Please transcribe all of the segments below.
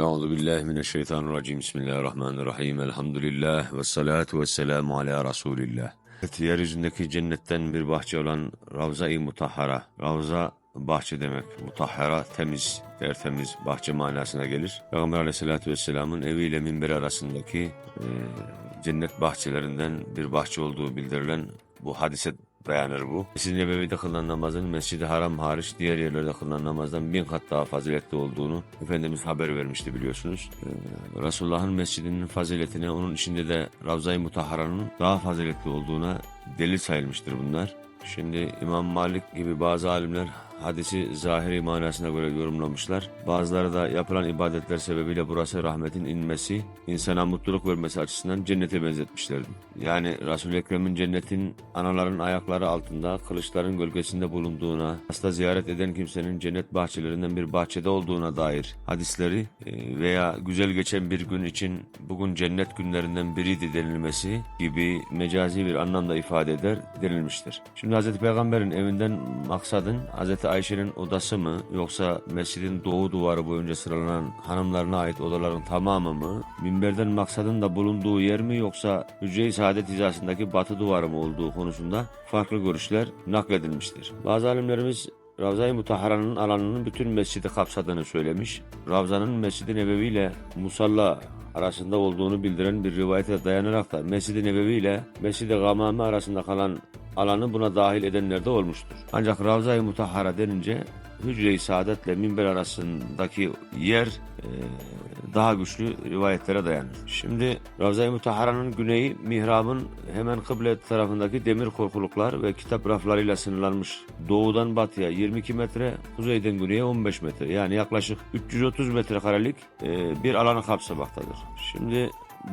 Euzu billahi mineşşeytanirracim. Bismillahirrahmanirrahim. Elhamdülillah ve salatu ve selamu ala Resulillah. Evet, yeryüzündeki cennetten bir bahçe olan Ravza-i Mutahhara. Ravza bahçe demek. Mutahhara temiz, tertemiz bahçe manasına gelir. Peygamber aleyhissalatü vesselamın eviyle minberi arasındaki e, cennet bahçelerinden bir bahçe olduğu bildirilen bu hadise dayanır bu. Mescid-i Nebevi'de kılınan namazın Mescid-i Haram hariç diğer yerlerde kılınan namazdan bin kat daha faziletli olduğunu Efendimiz haber vermişti biliyorsunuz. Ee, Resulullah'ın mescidinin faziletine onun içinde de Ravza-i Mutahhara'nın daha faziletli olduğuna delil sayılmıştır bunlar. Şimdi İmam Malik gibi bazı alimler hadisi zahiri manasına göre yorumlamışlar. Bazıları da yapılan ibadetler sebebiyle burası rahmetin inmesi, insana mutluluk vermesi açısından cennete benzetmişlerdi. Yani Resul-i Ekrem'in cennetin anaların ayakları altında, kılıçların gölgesinde bulunduğuna, hasta ziyaret eden kimsenin cennet bahçelerinden bir bahçede olduğuna dair hadisleri e, veya güzel geçen bir gün için bugün cennet günlerinden biriydi denilmesi gibi mecazi bir anlamda ifade eder denilmiştir. Şimdi Hz. Peygamber'in evinden maksadın Hz. Ayşe'nin odası mı yoksa mescidin doğu duvarı boyunca sıralanan hanımlarına ait odaların tamamı mı? Minberden maksadın da bulunduğu yer mi yoksa Hücre-i Saadet hizasındaki batı duvarı mı olduğu konusunda farklı görüşler nakledilmiştir. Bazı alimlerimiz Ravza-i Mutahhara'nın alanının bütün mescidi kapsadığını söylemiş. Ravza'nın Mescid-i Nebevi ile Musalla arasında olduğunu bildiren bir rivayete dayanarak da Mescid-i Nebevi ile Mescid-i Gamame arasında kalan alanı buna dahil edenler de olmuştur. Ancak Ravza-i Mutahhara denince Hücre-i Saadet ile minber arasındaki yer e, daha güçlü rivayetlere dayanır. Şimdi Ravza-i Mutahhara'nın güneyi mihrabın hemen kıble tarafındaki demir korkuluklar ve kitap raflarıyla sınırlanmış. Doğudan batıya 22 metre, kuzeyden güneye 15 metre. Yani yaklaşık 330 metrekarelik e, bir alanı kapsamaktadır. Şimdi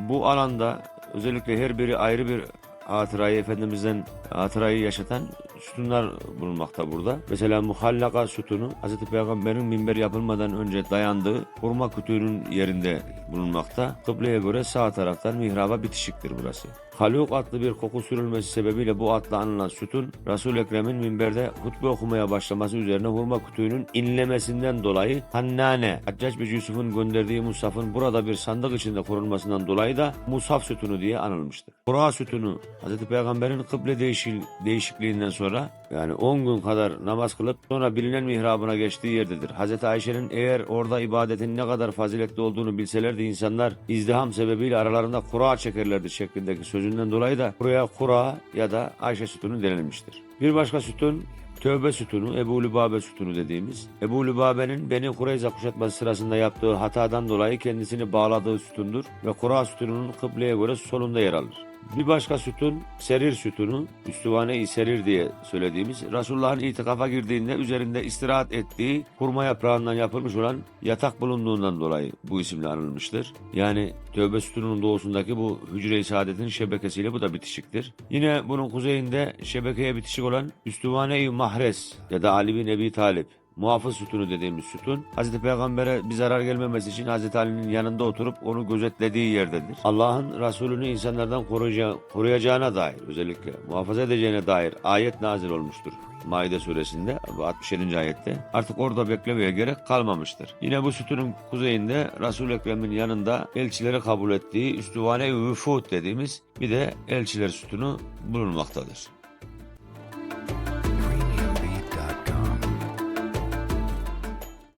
bu alanda özellikle her biri ayrı bir hatırayı Efendimiz'den hatırayı yaşatan sütunlar bulunmakta burada. Mesela muhallaka sütunu Hz. Peygamber'in minber yapılmadan önce dayandığı hurma kütüğünün yerinde bulunmakta. Kıbleye göre sağ taraftan mihraba bitişiktir burası. Haluk adlı bir koku sürülmesi sebebiyle bu adla anılan sütun Resul-i Ekrem'in minberde hutbe okumaya başlaması üzerine hurma kütüğünün inlemesinden dolayı Hannane, Haccac bin Yusuf'un gönderdiği Musaf'ın burada bir sandık içinde korunmasından dolayı da Musaf sütunu diye anılmıştır. Kura sütunu Hz. Peygamber'in kıble değişik, değişikliğinden sonra yani 10 gün kadar namaz kılıp sonra bilinen mihrabına geçtiği yerdedir. Hz. Ayşe'nin eğer orada ibadetin ne kadar faziletli olduğunu bilselerdi insanlar izdiham sebebiyle aralarında kura çekerlerdi şeklindeki sözünden dolayı da buraya kura ya da Ayşe sütunu denilmiştir. Bir başka sütun Tövbe sütunu, Ebu Lübabe sütunu dediğimiz. Ebu Lübabe'nin Beni Kureyza kuşatması sırasında yaptığı hatadan dolayı kendisini bağladığı sütundur ve Kura sütununun kıbleye göre solunda yer alır. Bir başka sütun serir sütunu, üstüvane-i serir diye söylediğimiz Resulullah'ın itikafa girdiğinde üzerinde istirahat ettiği hurma yaprağından yapılmış olan yatak bulunduğundan dolayı bu isimle anılmıştır. Yani tövbe sütununun doğusundaki bu hücre-i saadetin şebekesiyle bu da bitişiktir. Yine bunun kuzeyinde şebekeye bitişik olan üstüvane-i mahres ya da Ali bin Ebi Talip muhafız sütunu dediğimiz sütun Hazreti Peygamber'e bir zarar gelmemesi için Hazreti Ali'nin yanında oturup onu gözetlediği yerdedir. Allah'ın Resulünü insanlardan koruyacağı, koruyacağına dair özellikle muhafaza edeceğine dair ayet nazil olmuştur. Maide suresinde bu 67. ayette artık orada beklemeye gerek kalmamıştır. Yine bu sütunun kuzeyinde Resul-i Ekrem'in yanında elçileri kabul ettiği üstüvane-i dediğimiz bir de elçiler sütunu bulunmaktadır.